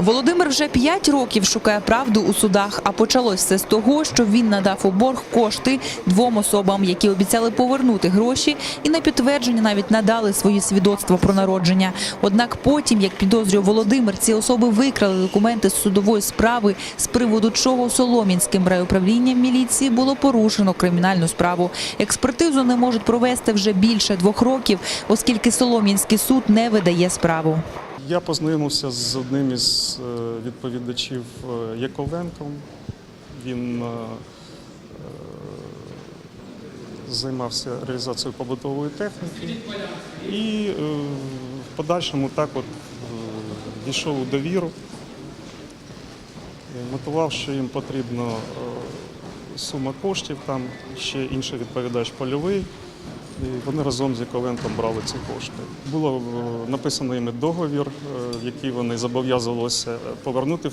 Володимир вже п'ять років шукає правду у судах, а почалось все з того, що він надав у борг кошти двом особам, які обіцяли повернути гроші, і на підтвердження навіть надали свої свідоцтва про народження. Однак потім, як підозрює Володимир, ці особи викрали документи з судової справи, з приводу чого Солом'янським райуправлінням міліції було порушено кримінальну справу. Експертизу не можуть провести вже більше двох років, оскільки Солом'янський суд не видає справу. Я познайомився з одним із е, відповідачів е, Яковенком. Він е, займався реалізацією побутової техніки і в подальшому так от війшов у довіру, мотивував, що їм потрібна сума коштів, там ще інший відповідач польовий. І вони разом з Яковенком брали ці кошти. Було е, написано іми договір, е, в який вони зобов'язувалися повернути в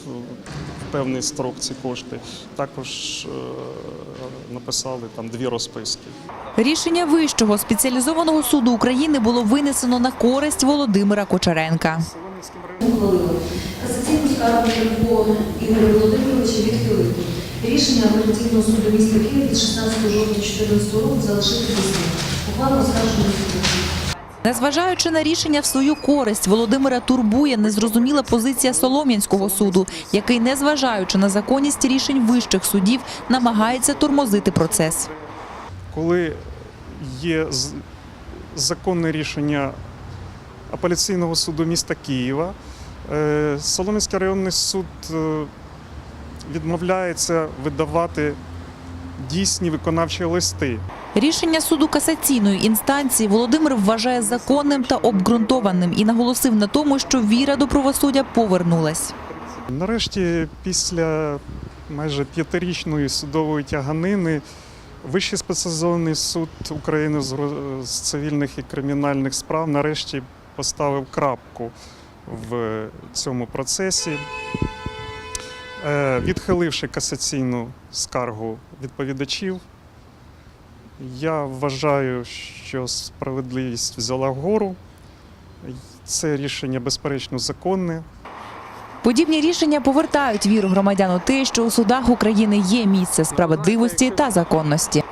певний строк ці кошти. Також е, написали там дві розписки. Рішення Вищого спеціалізованого суду України було винесено на користь Володимира ухвалили. Касаційну скаргу Ігоря Володимировича відхилити. Рішення апеляційного суду міста Києва від 16 жовтня 2014 року залишити без змін. Ухвалу оскаржено суду. Незважаючи на рішення в свою користь, Володимира турбує незрозуміла позиція Солом'янського суду, який, незважаючи на законність рішень вищих судів, намагається тормозити процес. Коли є законне рішення апеляційного суду міста Києва, е, Солом'янський районний суд е, відмовляється видавати дійсні виконавчі листи. Рішення суду касаційної інстанції Володимир вважає законним та обґрунтованим і наголосив на тому, що віра до правосуддя повернулась. Нарешті, після майже п'ятирічної судової тяганини, Вищий спеціалізований суд України з цивільних і кримінальних справ нарешті поставив крапку в цьому процесі, відхиливши касаційну скаргу відповідачів. Я вважаю, що справедливість взяла вгору. Це рішення безперечно законне. Подібні рішення повертають віру громадян у те, що у судах України є місце справедливості та законності.